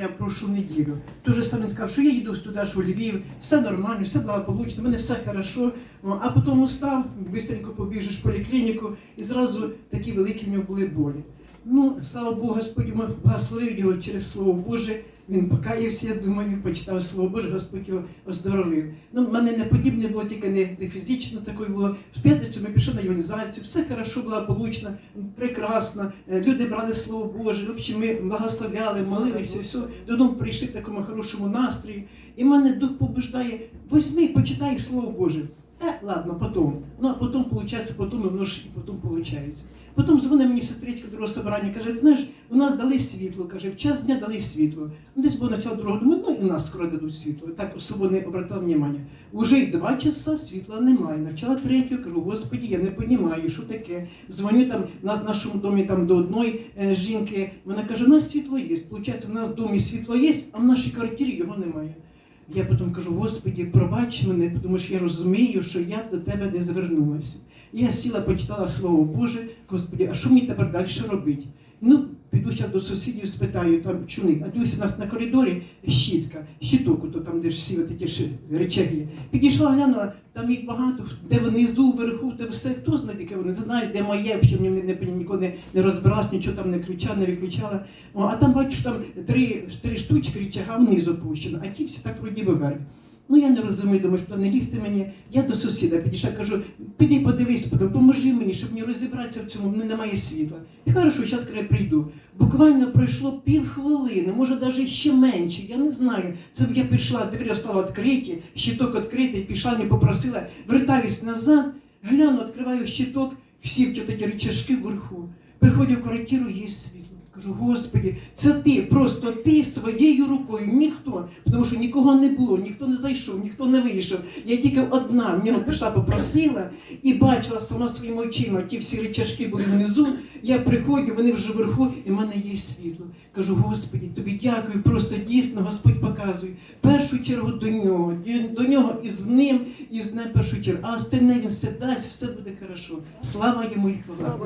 Я прошу неділю. Дуже сам він сказав, що я їду туди, що у Львів, все нормально, все благополучно, мене все хорошо. А потім устав, швидко побіжиш в поліклініку, і зразу такі великі в нього були болі. Ну, слава Богу, Господь йому благословив його через Слово Боже. Він покаявся, я думаю, почитав Слово Боже, Господь його оздоровив. Ну, в мене не подібне було, тільки не фізично такою було. В п'ятницю ми пішли на іонізацію, все хорошо, благополучно, прекрасно. Е, Люди брали Слово Боже, в общем, ми благословляли, молилися, все. Додому прийшли в такому хорошому настрої. І мене дух побуждає, возьми, почитай Слово Боже. Та ладно, потім. Ну, а виходить, потім і воно ж і потім виходить. Потім дзвонить мені сестричка другого собрання, каже, знаєш, у нас дали світло, каже, в час дня дали світло. Ну, десь було начало другого, думаю, ну і нас скоро дадуть світло. Так особо не обратила внимання. Уже два часа світла немає. Начала третього, кажу, господі, я не розумію, що таке. Дзвоню там, нас в нашому домі там до одної е, жінки, вона каже, у нас світло є. Получається, у нас в домі світло є, а в нашій квартирі його немає. Я потім кажу, Господі, пробач мене, тому що я розумію, що я до тебе не звернулася. Я сіла, почитала Слово Боже, Господі, а що мені тепер далі робити? Ну, піду до сусідів, спитаю, там чуни, а дивлюся, у нас на коридорі щітка, щиток, то там, де ж всі ті ж речаги. Підійшла, глянула, там їх багато, де внизу, вверху, де все, хто знає, яке вони, не знаю, де моє, взагалі мені не, ніколи не, не розбиралась, нічого там не включала, не виключала. А там бачу, там три, три штучки речага вниз опущено, а ті всі так вроді вверх. Ну я не розумію, думаю, що не лізти мені. Я до сусіда підійшла, кажу, піди подивись, поможи мені, щоб мені розібратися в цьому, мене немає світла. І хорошо, зараз я прийду. Буквально пройшло півхвилини, може навіть ще менше, я не знаю. Це я пішла, двері стали відкриті, щиток відкритий, пішла, не попросила, вертаюсь назад, гляну, відкриваю щиток, всі в такі рычажки вверху. Приходжу в квартиру, є світло. Кажу, Господи, це ти, просто ти своєю рукою, ніхто, тому що нікого не було, ніхто не зайшов, ніхто не вийшов. Я тільки одна в нього пішла, попросила і бачила сама своїми очима, ті всі речашки були внизу. Я приходжу, вони вже вверху, і в мене є світло. Кажу, Господи, тобі дякую, просто дійсно Господь показує. Першу чергу до нього, до нього і з ним, і з ним першу чергу. А остальне він все дасть, все буде хорошо. Слава йому і хвала.